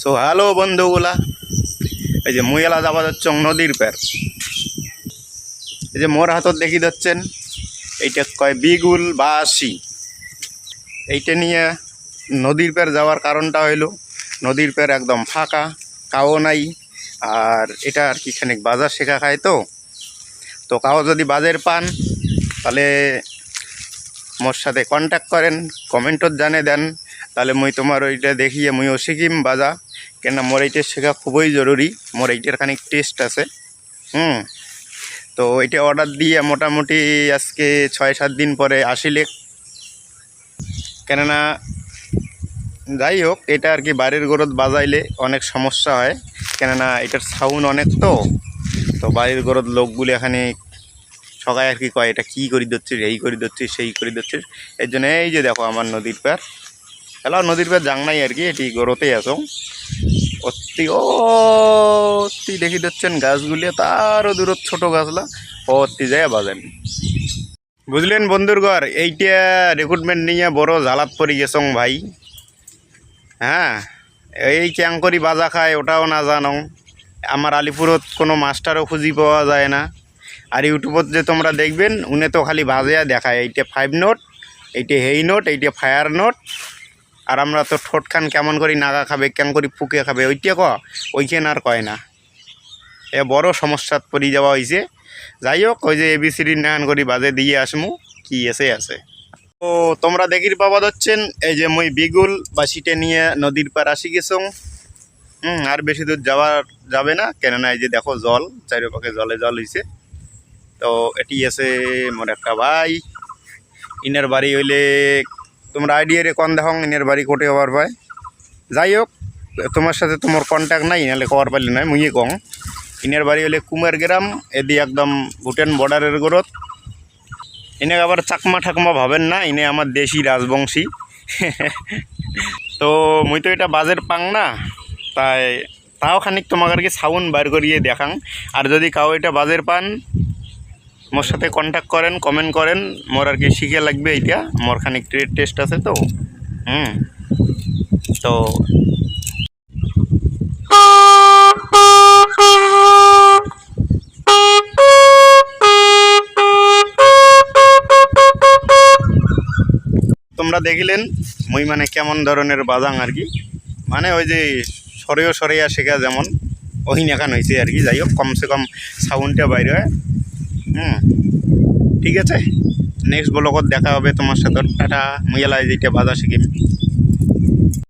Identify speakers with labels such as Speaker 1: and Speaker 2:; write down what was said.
Speaker 1: So hello বন্ধুগুলা। এই যে মুয়েলা যাবা যাচ্ছ নদীর পের এই যে মোর হাতত দেখি যাচ্ছেন, এইটা কয় বিগুল বা আশি। এইটা নিয়ে নদীর পের যাওয়ার কারণটা হইল, নদীর পের একদম ফাঁকা, কাও নাই, আর এটা আর কি খানিক বাজার শেখা খায় তো। তো কাও যদি বাজার পান, তাহলে মোর সাথে কন্ট্যাক্ট করেন কমেন্টত জানে দেন। তাহলে মুই তোমার ওইটা দেখিয়ে মুইও শিখিম বাজা। কেন মোর এইটা শেখা খুবই জরুরি। মোর এইটার খানিক টেস্ট আছে। হুম। তো এটা অর্ডার দিয়ে মোটামুটি আজকে ছয় সাত দিন পরে আসিলে। কেননা যাই হোক, এটা আর কি বাড়ির গরত বাজাইলে অনেক সমস্যা হয়। কেননা এটার সাউন্ড অনেক তো। তো বাড়ির গরত লোকগুলি এখানে সবাই আর কি কয়, এটা কী করি দিচ্ছিস? এই করি দিচ্ছিস? সেই করি দিচ্ছিস? এর জন্য এই যে দেখো আমার নদীর পার হ্যালো নদীর পার যাং নাই আর কি, এটি গরতেই আছো। অতি অতি দেখি দিচ্ছেন গাছগুলি তারও দূরত ছোট গাছলা অতি যায় বাজেন বুঝলেন বন্ধুর ঘর এইটা রিক্রুটমেন্ট নিয়ে বড় জ্বালাত পড়ে গেছং ভাই। হ্যাঁ এই ক্যাং করি বাজা খায় ওটাও না জানো আমার আলিপুরত কোনো মাস্টারও খুঁজি পাওয়া যায় না। আর ইউটিউবত যে তোমরা দেখবেন উনি তো খালি বাজেয়া দেখায়। এইটা ফাইভ নোট এইটা হেই নোট এইটা ফায়ার নোট আর আমরা তো ঠোঁট খান কেমন করি, নাগা খাবে, কেমন করি ফুকে খাবে, ওইটা ক? ওইখানে আর কয় না। এ বড় সমস্যাত পড়ি যাওয়া হয়েছে যাই হোক, ওই যে এবিসিডি নান করি, বাজে দিয়ে আসমু, কি এসে আছে। তো তোমরা দেখির পাবা হচ্ছেন এই যে মই বিগুল বা সিটে নিয়ে নদীর পার আসি গেছং হুম, আর বেশি দূর যাওয়ার যাবে না, কেননা এই যে দেখো জল চারিপাশে জলে জল হয়েছে তো এটি আছে মোর একটা ভাই, ইনার বাড়ি হইলে তোমরা আইডিয়া রে কন দেখো ইনার বাড়ি কোটে হওয়ার ভাই যাই হোক, তোমার সাথে তোমার কন্ট্যাক্ট নাই নাহলে কবার পারলে নয়, মুইয়ে কং ইনার বাড়ি হলে কুমার গ্রাম, এদি একদম ভুটান বর্ডারের গরত। ইনে আবার চাকমা ঠাকমা ভাবেন না, ইনে আমার দেশি রাজবংশী। তো মুই তো এটা বাজের পাং না, তাই তাও খানিক তোমাকে আর কি সাউন্ড বার করিয়ে দেখাং। আর যদি কাউ এটা বাজের পান মোর সাথে কন্ট্যাক্ট করেন কমেন্ট করেন, মোর আর কি শিখে লাগবে এইটা। মোর খানিক টেস্ট আছে তো। হুম। তো তোমরা দেখিলেন, মুই মানে কেমন ধরনের বাজাং আর কি। মানে ওই যে সরেও সরেয়া শেখা যেমন ওই নেখান হয়েছে আর কি। যাই হোক, কমসে কম সাউন্ডটা বাইরে হয়। হুম ঠিক আছে? নেক্সট ব্লগত দেখা হবে তোমার সাথে। টাটা মিয়ালাই যেটা বাজা শিখিম